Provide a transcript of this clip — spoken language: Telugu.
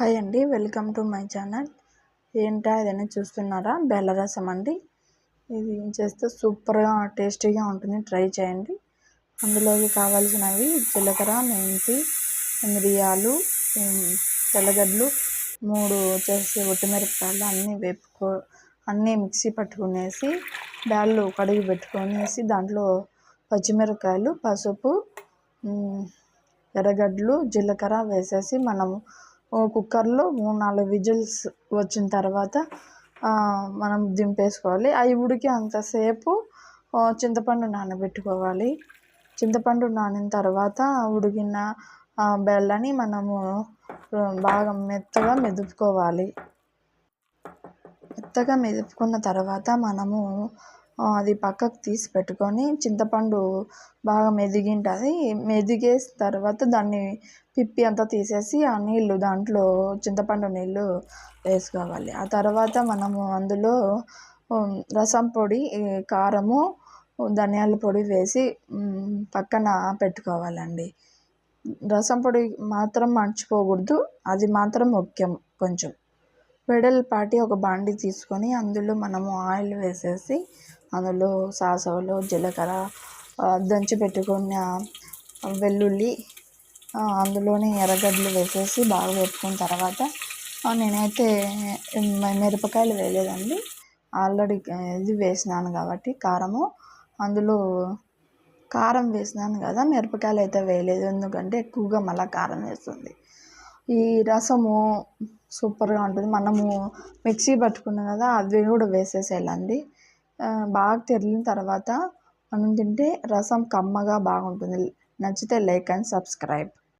హాయ్ అండి వెల్కమ్ టు మై ఛానల్. ఏంటా ఏదైనా చూస్తున్నారా? బెల్ల రసం అండి. ఇది చేస్తే సూపర్గా టేస్టీగా ఉంటుంది. ట్రై చేయండి. అందులోకి కావాల్సినవి జీలకర్ర మెంతి మిరియాలు తెల్లగడ్డలు మూడు వచ్చేసి ఒట్టిమిరపకాయలు అన్నీ వేపుకో అన్నీ మిక్సీ పట్టుకునేసి బ్యాళ్ళు కడిగి పెట్టుకునేసి దాంట్లో పచ్చిమిరపకాయలు పసుపు ఎర్రగడ్డలు జీలకర్ర వేసేసి మనము కుక్కర్లో మూడు నాలుగు విజిల్స్ వచ్చిన తర్వాత మనం దింపేసుకోవాలి. అవి ఉడికేంతసేపు చింతపండు నానబెట్టుకోవాలి. చింతపండు నానిన తర్వాత ఉడికిన బెల్లని మనము బాగా మెత్తగా మెదుపుకోవాలి. మెత్తగా మెదుపుకున్న తర్వాత మనము అది పక్కకు తీసి పెట్టుకొని చింతపండు బాగా మెదిగింటుంది. మెదిగేసిన తర్వాత దాన్ని పిప్పి అంతా తీసేసి ఆ నీళ్ళు దాంట్లో చింతపండు నీళ్ళు వేసుకోవాలి. ఆ తర్వాత మనము అందులో రసం పొడి కారము ధనియాల పొడి వేసి పక్కన పెట్టుకోవాలండి. రసం పొడి మాత్రం మర్చిపోకూడదు. అది మాత్రం ముఖ్యం కొంచెం. వెడల్పాటి ఒక బాండి తీసుకొని అందులో మనము ఆయిల్ వేసేసి అందులో సాసవలో జీలకర్ర దంచి పెట్టుకున్న వెల్లుల్లి అందులోనే ఎర్రగడ్డలు వేసేసి బాగా వేపుకున్న తర్వాత నేనైతే మిరపకాయలు వేయలేదండి. ఆల్రెడీ ఇది వేసినాను కాబట్టి కారము. అందులో కారం వేసినాను కదా మిరపకాయలు అయితే వేయలేదు. ఎందుకంటే ఎక్కువగా మళ్ళీ కారం వేస్తుంది. ఈ రసము సూపర్గా ఉంటుంది. మనము మిక్సీ పట్టుకున్నాం కదా అది కూడా వేసేసేయాలండి. బాగా తెరిలిన తర్వాత మనం తింటే రసం కమ్మగా బాగుంటుంది. నచ్చితే లైక్ అండ్ సబ్స్క్రైబ్.